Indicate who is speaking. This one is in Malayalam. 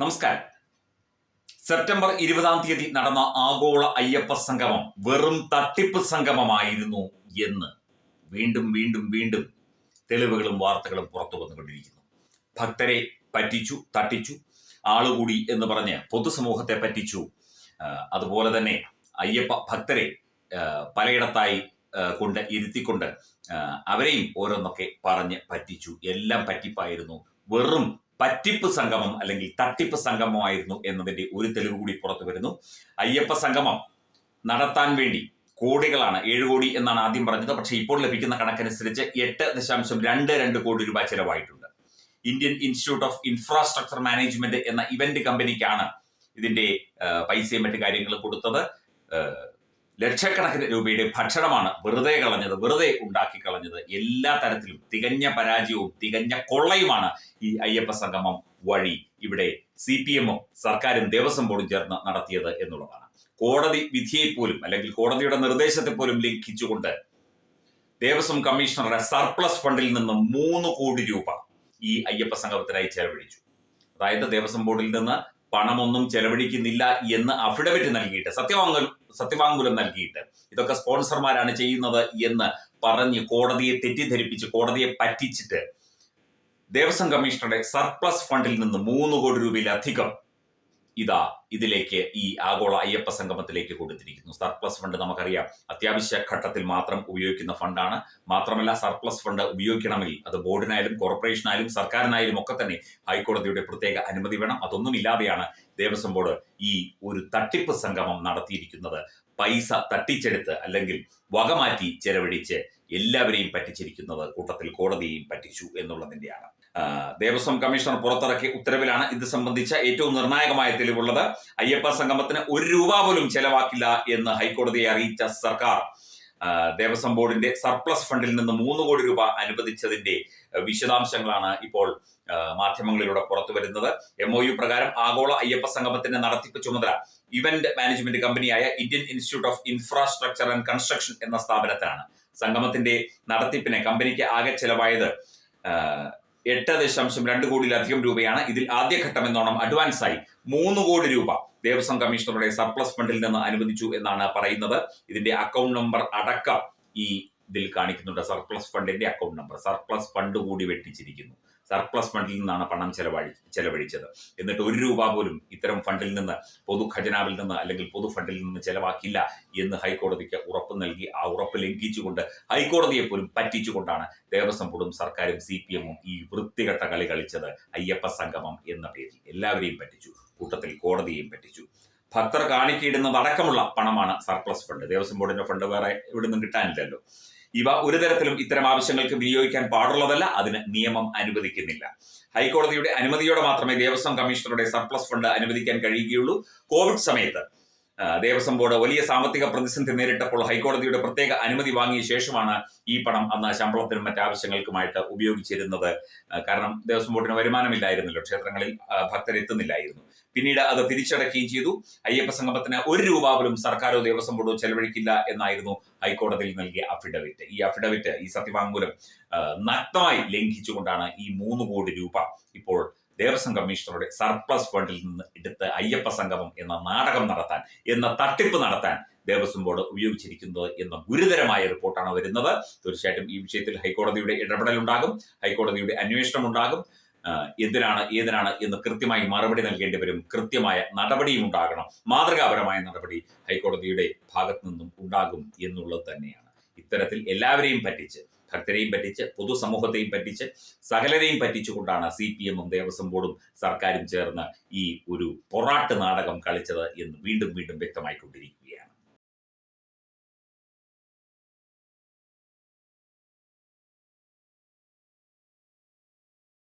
Speaker 1: നമസ്കാരം. സെപ്റ്റംബർ ഇരുപതാം തീയതി നടന്ന ആഗോള അയ്യപ്പ സംഗമം വെറും തട്ടിപ്പ് സംഗമമായിരുന്നു എന്ന് വീണ്ടും വീണ്ടും വീണ്ടും തെളിവുകളും വാർത്തകളും പുറത്തു വന്നുകൊണ്ടിരിക്കുന്നു. ഭക്തരെ പറ്റിച്ചു തട്ടിച്ചു ആളുകൂടി എന്ന് പറഞ്ഞ് പൊതുസമൂഹത്തെ പറ്റിച്ചു. അതുപോലെ തന്നെ അയ്യപ്പ ഭക്തരെ പലയിടത്തായി കൊണ്ട് ഇരുത്തിക്കൊണ്ട് അവരെയും ഓരോന്നൊക്കെ പറഞ്ഞ് പറ്റിച്ചു. എല്ലാം പറ്റിപ്പായിരുന്നു. വെറും പറ്റിപ്പ് സംഗമം അല്ലെങ്കിൽ തട്ടിപ്പ് സംഗമമായിരുന്നു എന്നതിന്റെ ഒരു തെളിവ് കൂടി പുറത്തു വരുന്നു. അയ്യപ്പ സംഗമം നടത്താൻ വേണ്ടി കോടികളാണ് ഏഴ് കോടി എന്നാണ് ആദ്യം പറഞ്ഞത്. പക്ഷേ ഇപ്പോൾ ലഭിക്കുന്ന കണക്കനുസരിച്ച് എട്ട് ദശാംശം രണ്ട് രണ്ട് കോടി രൂപ ചെലവായിട്ടുണ്ട്. Indian Institute of Infrastructure Management എന്ന ഇവന്റ് കമ്പനിക്കാണ് ഇതിന്റെ പൈസയും മറ്റു കാര്യങ്ങളും കൊടുത്തത്. ലക്ഷക്കണക്കിന് രൂപയുടെ ഭക്ഷണമാണ് വെറുതെ കളഞ്ഞത് വെറുതെ ഉണ്ടാക്കി കളഞ്ഞത്. എല്ലാ തരത്തിലും തികഞ്ഞ പരാജയവും തികഞ്ഞ കൊള്ളയുമാണ് ഈ അയ്യപ്പ സംഗമം വഴി ഇവിടെ സി പി എമ്മും സർക്കാരും ദേവസ്വം ബോർഡും ചേർന്ന് നടത്തിയത് എന്നുള്ളതാണ്. കോടതി വിധിയെ പോലും അല്ലെങ്കിൽ കോടതിയുടെ നിർദ്ദേശത്തെ പോലും ലംഘിച്ചുകൊണ്ട് ദേവസ്വം കമ്മീഷണറുടെ സർപ്ലസ് ഫണ്ടിൽ നിന്ന് മൂന്ന് കോടി രൂപ ഈ അയ്യപ്പ സംഗമത്തിനായി ചെലവഴിച്ചു. അതായത് ദേവസ്വം ബോർഡിൽ നിന്ന് പണമൊന്നും ചെലവഴിക്കുന്നില്ല എന്ന് അഫിഡവിറ്റ് നൽകിയിട്ട്. സത്യവാങ്മൂലം സത്യവാങ്മൂലം നൽകിയിട്ട് ഇതൊക്കെ സ്പോൺസർമാരാണ് ചെയ്യുന്നത് എന്ന് പറഞ്ഞ് കോടതിയെ തെറ്റിദ്ധരിപ്പിച്ച് കോടതിയെ പറ്റിച്ചിട്ട് ദേവസ്വം കമ്മീഷണറുടെ സർപ്ലസ് ഫണ്ടിൽ നിന്ന് മൂന്ന് കോടി രൂപയിലധികം ഇതാ ഇതിലേക്ക് ഈ ആഗോള അയ്യപ്പ സംഗമത്തിലേക്ക് കൊടുത്തിരിക്കുന്നു സർപ്ലസ് ഫണ്ട് നമുക്കറിയാം. അത്യാവശ്യ ഘട്ടത്തിൽ മാത്രം ഉപയോഗിക്കുന്ന ഫണ്ടാണ്. മാത്രമല്ല സർപ്ലസ് ഫണ്ട് ഉപയോഗിക്കണമെങ്കിൽ അത് ബോർഡിനായാലും കോർപ്പറേഷനായാലും സർക്കാരിനായാലും ഒക്കെ തന്നെ ഹൈക്കോടതിയുടെ പ്രത്യേക അനുമതി വേണം. അതൊന്നും ഇല്ലാതെയാണ് ദേവസ്വം ബോർഡ് ഈ ഒരു തട്ടിപ്പ് സംഗമം നടത്തിയിരിക്കുന്നത്. പൈസ തട്ടിച്ചെടുത്ത് അല്ലെങ്കിൽ വകമാറ്റി ചെലവഴിച്ച് എല്ലാവരെയും പറ്റിച്ചിരിക്കുന്നത് കൂട്ടത്തിൽ കോടതിയെയും പറ്റിച്ചു എന്നുള്ളതിന്റെയാണ്. ദേവസ്വം കമ്മീഷണർ പുറത്തിറക്കിയ ഉത്തരവിലാണ് ഇത് സംബന്ധിച്ച ഏറ്റവും നിർണായകമായ തെളിവുള്ളത്. അയ്യപ്പ സംഗമത്തിന് ഒരു രൂപ പോലും ചെലവാക്കില്ല എന്ന് ഹൈക്കോടതിയെ അറിയിച്ച സർക്കാർ ദേവസ്വം ബോർഡിന്റെ സർപ്ലസ് ഫണ്ടിൽ നിന്ന് മൂന്ന് കോടി രൂപ അനുവദിച്ചതിന്റെ വിശദാംശങ്ങളാണ് ഇപ്പോൾ മാധ്യമങ്ങളിലൂടെ പുറത്തു വരുന്നത്. എം ഒ യു പ്രകാരം ആഗോള അയ്യപ്പ സംഗമത്തിന്റെ നടത്തിപ്പ് ചുമതല ഇവന്റ് മാനേജ്മെന്റ് കമ്പനിയായ Indian Institute of Infrastructure and Construction എന്ന സ്ഥാപനത്തിനാണ്. സംഗമത്തിന്റെ നടത്തിപ്പിനെ കമ്പനിക്ക് ആകെ ചെലവായത് എട്ട് ദശാംശം രണ്ട് കോടിയിലധികം രൂപയാണ് ഇതിൽ ആദ്യഘട്ടം എന്നോണം അഡ്വാൻസായി മൂന്ന് കോടി രൂപ ദേവസ്വം കമ്മീഷണറുടെ സർപ്ലസ് ഫണ്ടിൽ നിന്ന് അനുവദിച്ചു എന്നാണ് പറയുന്നത്. ഇതിന്റെ അക്കൗണ്ട് നമ്പർ അടക്കം ഈ ഇതിൽ കാണിക്കുന്നുണ്ട്. സർപ്ലസ് ഫണ്ടിന്റെ അക്കൗണ്ട് നമ്പർ സർപ്ലസ് ഫണ്ട് കൂടി വെട്ടിച്ചിരിക്കുന്നു. സർപ്ലസ് ഫണ്ടിൽ നിന്നാണ് പണം ചെലവഴി ചെലവഴിച്ചത്. എന്നിട്ട് ഒരു രൂപ പോലും ഇത്തരം ഫണ്ടിൽ നിന്ന് പൊതു ഖജനാവിൽ നിന്ന് അല്ലെങ്കിൽ പൊതു ഫണ്ടിൽ നിന്ന് ചെലവാക്കില്ല എന്ന് ഹൈക്കോടതിക്ക് ഉറപ്പ് നൽകി ആ ഉറപ്പ് ലംഘിച്ചുകൊണ്ട് ഹൈക്കോടതിയെ പോലും പറ്റിച്ചുകൊണ്ടാണ് ദേവസ്വം ബോർഡും സർക്കാരും സി പി എമ്മും ഈ വൃത്തികെട്ട കളി കളിച്ചത് അയ്യപ്പ സംഗമം എന്ന പേരിൽ. എല്ലാവരെയും പറ്റിച്ചു കൂട്ടത്തിൽ കോടതിയെയും പറ്റിച്ചു. ഭക്തർ കാണിക്കയിടുന്നത് അടക്കമുള്ള പണമാണ് സർപ്ലസ് ഫണ്ട്. ദേവസ്വം ബോർഡിന്റെ ഫണ്ട് വേറെ എവിടെ നിന്നും കിട്ടാനില്ലല്ലോ. ഇവ ഒരു തരത്തിലും ഇത്തരം ആവശ്യങ്ങൾക്ക് വിനിയോഗിക്കാൻ പാടുള്ളതല്ല അതിന് നിയമം അനുവദിക്കുന്നില്ല. ഹൈക്കോടതിയുടെ അനുമതിയോടെ മാത്രമേ ദേവസ്വം കമ്മീഷണറുടെ സർപ്ലസ് ഫണ്ട് അനുവദിക്കാൻ കഴിയുകയുള്ളൂ. കോവിഡ് സമയത്ത് ദേവസ്വം ബോർഡ് വലിയ സാമ്പത്തിക പ്രതിസന്ധി നേരിട്ടപ്പോൾ ഹൈക്കോടതിയുടെ പ്രത്യേക അനുമതി വാങ്ങിയ ശേഷമാണ് ഈ പണം അന്ന് ശമ്പളത്തിനും മറ്റാവശ്യങ്ങൾക്കുമായിട്ട് ഉപയോഗിച്ചിരുന്നത്. കാരണം ദേവസ്വം ബോർഡിന് വരുമാനമില്ലായിരുന്നല്ലോ. ക്ഷേത്രങ്ങളിൽ ഭക്തരെത്തുന്നില്ലായിരുന്നു പിന്നീട് അത് തിരിച്ചടക്കുകയും ചെയ്തു. അയ്യപ്പ സംഗമത്തിന് ഒരു രൂപ പോലും സർക്കാരോ ദേവസ്വം ബോർഡോ ചെലവഴിക്കില്ല എന്നായിരുന്നു ഹൈക്കോടതിയിൽ നൽകിയ അഫിഡവിറ്റ് ഈ അഫിഡവിറ്റ് ഈ സത്യവാങ്മൂലം നഗ്നമായി ലംഘിച്ചുകൊണ്ടാണ് ഈ മൂന്ന് കോടി രൂപ ഇപ്പോൾ ദേവസ്വം കമ്മീഷണറുടെ സർപ്ലസ് ഫണ്ടിൽ നിന്ന് എടുത്ത് അയ്യപ്പ സംഗമം എന്ന നാടകം നടത്താൻ എന്ന തട്ടിപ്പ് നടത്താൻ ദേവസ്വം ബോർഡ് ഉപയോഗിച്ചിരിക്കുന്നത് എന്ന ഗുരുതരമായ റിപ്പോർട്ടാണ് വരുന്നത്. തീർച്ചയായിട്ടും ഈ വിഷയത്തിൽ ഹൈക്കോടതിയുടെ ഇടപെടൽ ഉണ്ടാകും ഹൈക്കോടതിയുടെ അന്വേഷണം ഉണ്ടാകും എന്തിനാണ് ഏതിനാണ് എന്ന് കൃത്യമായി മറുപടി നൽകേണ്ടി വരും. കൃത്യമായ നടപടിയും ഉണ്ടാകണം. മാതൃകാപരമായ നടപടി ഹൈക്കോടതിയുടെ ഭാഗത്തു നിന്നും ഉണ്ടാകും എന്നുള്ളത് തന്നെയാണ്. ഇത്തരത്തിൽ എല്ലാവരെയും പറ്റിച്ച് ഭക്തരെയും പറ്റിച്ച് പൊതുസമൂഹത്തെയും പറ്റിച്ച് സകലരെയും പറ്റിച്ചുകൊണ്ടാണ് സി പി എമ്മും ദേവസ്വം ബോർഡും സർക്കാരും ചേർന്ന് ഈ ഒരു പൊറാട്ട് നാടകം കളിച്ചത് എന്ന് വീണ്ടും വീണ്ടും വ്യക്തമായിക്കൊണ്ടിരിക്കുകയാണ്.